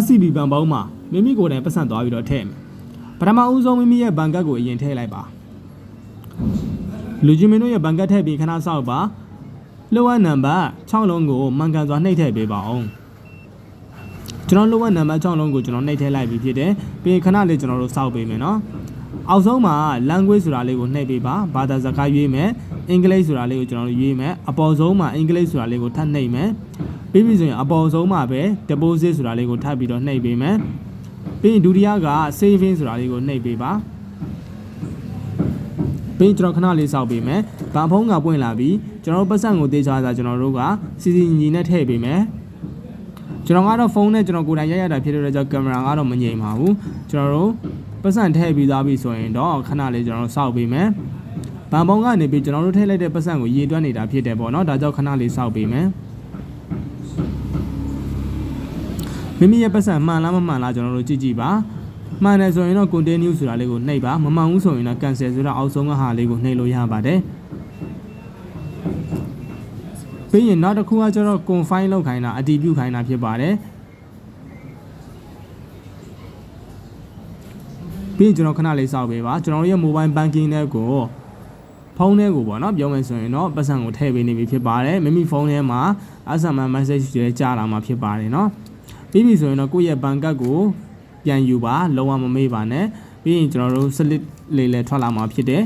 SCB ဘဏ်ပေါင်းမှာမိမိကိုယ်တိုင်ပတ်စံသွားပြီးတော့ထည့်မယ်ပထမဦးဆုံးမိမိရဲ့ဘဏ်ကတ်ကိုအရင်ထည့်လိုက်ပါလူကြီးမင်းတို့ရဲ့ဘဏ်ကတ်ထည့်ပြီးခဏစောက်ပါလှဝက်နံပါတ်6လုံးကိုမှန်ကန်စွာနှိပ်ထည့်ပေးပါအောင်ကျွန်တော်လှဝက်နံပါတ်6လုံးကိုကျွန်တော်နှိပ်ထည့်လိုက်ပြီးဖြစ်တယ်ပြီးရင်ခဏလေးကျွန်တော်တို့စောက်ပေးမယ်နော် အောက်ဆုံးမှာ language ဆိုတာလေးကိုနှိပ်ပေးပါဘာသာစကားရွေးမယ်အင်္ဂလိပ်ဆိုတာလေးကိုကျွန်တော်တို့ရွေးမယ်အပေါ်ဆုံးမှာအင်္ဂလိပ်ဆိုတာလေးကိုထပ်နှိပ်မယ်ပြီးပြီဆိုရင်အပေါ်ဆုံးမှာပဲ deposit ဆိုတာလေးကိုထပ်ပြီးတော့နှိပ်ပေးမယ်ပြီးရင်ဒုတိယက saving ဆိုတာလေးကိုနှိပ်ပေးပါပြီးရင်ကျွန်တော်ခဏလေးစောက်ပေးမယ်ဗန်ဖုန်းကပွင့်လာပြီးကျွန်တော်တို့ပတ်စံကိုတေးချာတာကျွန်တော်တို့ကစီစီညီညီနဲ့ထည့်ပေးမယ် ကျွန်တော်ကတော့ဖုန်းနဲ့ကျွန်တော်ကိုယ်တိုင်ရိုက်ရတာဖြစ်တဲ့အတွက်ကြောင့်ကင်မရာကတော့မငြိမ်ပါဘူးကျွန်တော်တို့ပတ်စံထည့်ပြီးသားပြီဆိုရင်တော့ခဏလေးကျွန်တော်တို့စောက်ပေးမယ်ဗန်ဖုန်းကနေပြီးကျွန်တော်တို့ထည့်လိုက်တဲ့ပတ်စံကိုရေတွက်နေတာဖြစ်တယ်ပေါ့နော်ဒါကြောင့်ခဏလေးစောက်ပေးမယ်မိမိရဲ့ပတ်စံမှန်လားမမှန်လားကျွန်တော်တို့ကြည့်ကြည့်ပါမှန်တယ်ဆိုရင်တော့ continue ဆိုတာလေးကိုနှိပ်ပါမမှန်ဘူးဆိုရင်တော့ cancel ဆိုတာအောက်ဆုံးကဟာလေးကိုနှိပ်လို့ရပါတယ် ပြီးရင်နောက်တစ်ခုကကျတော့ confine လောက်ခိုင်းတာအတည်ပြုခိုင်းတာဖြစ်ပါတယ်ပြီးရင်ကျွန်တော်ခဏလေးစောက်ပေးပါကျွန်တော်တို့ရဲ့ mobile banking နဲ့ကိုဖုန်းထဲကိုပေါ့နော်ပြောမယ်ဆိုရင်တော့ပတ်စံကိုထည့်ပေးနေပြီဖြစ်ပါတယ်မိမိဖုန်းထဲမှာ SMS message တွေကြာလာမှာဖြစ်ပါတယ်เนาะပြီးပြီဆိုရင်တော့ကိုယ့်ရဲ့ဘဏ်ကတ်ကိုပြန်ယူပါလုံးဝမမေ့ပါနဲ့ပြီးရင်ကျွန်တော်တို့ slip လေးလည်းထွက်လာမှာဖြစ်တယ်